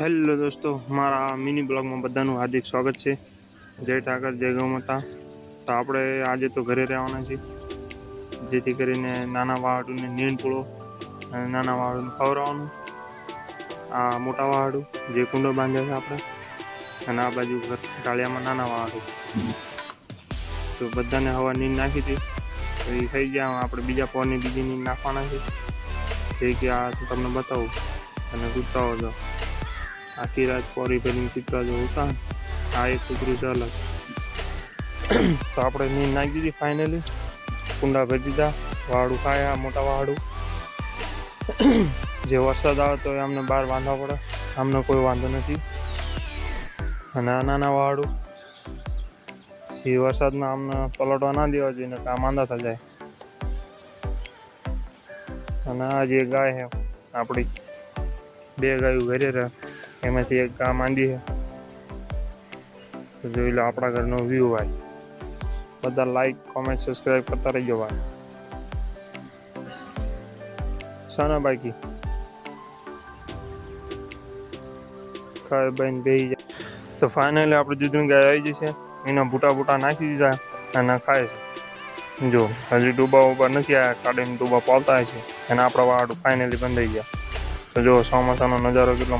Hello દોસ્તો, મારા mini બ્લોગમાં બધાનું હાર્દિક સ્વાગત છે. જય ઠાકર, જય ગૌમાતા. તો આપણે આજે તો ઘરે રહેવાના છીએ. જેથી કરીને નાના વાહડુને નીણ પૂળો અને નાના વાહાડુને ખવડાવવાનું. આ મોટા વાહાડું, જે કુંડો બાંધ્યા છે આપણે, અને આ બાજુ ઘર ટાળિયામાં નાના વાહાડું. તો બધાને હવા નીંદ નાખી હતી. એ થઈ ગયા આપણે બીજા પોરની બીજી નીંદ નાખવાના છે. જે કે આ તમને બતાવું. અને ગુસ્સાઓ જો આખી રાત પોરી ભરીને કૂતરા જો આ એક કૂતરું છે અલગ તો આપણે નીંદ નાખી દીધી ફાઇનલી કુંડા ભરી દીધા. વાડું ખાયા મોટા વાડું જે વરસાદ આવે તો અમને બહાર બાંધવા પડે. અમને કોઈ વાંધો નથી. અને આ નાના વાડું સી વરસાદમાં અમને પલટવા ના દેવા જોઈએ કામ માંદા થઈ જાય. અને આ જે ગાય છે, આપણી, બે ગાયું ઘરે રહે. એમાંથી એક ગામ આંદી છે. જોઈ લો આપણા ઘરનો વ્યૂ ભાઈ. બધા લાઈક કોમેન્ટ સબસ્ક્રાઈબ કરતા રહીજો ભાઈ. સાના બાકી ખાય બહેન બેહી જાય. તો ફાઇનલી આપણે દૂધની ગાય આવી જશે એના બૂટા બૂટા નાખી દીધા અને ખાય છે. જો, હજી ડૂબા ઉબા નથી આવ્યા કાઢીને ડૂબા પાલતા છે. અને આપણા વાળું ફાઇનલી બંધાઈ ગયા. તો જો, ચોમાસાનો નજારો કેટલો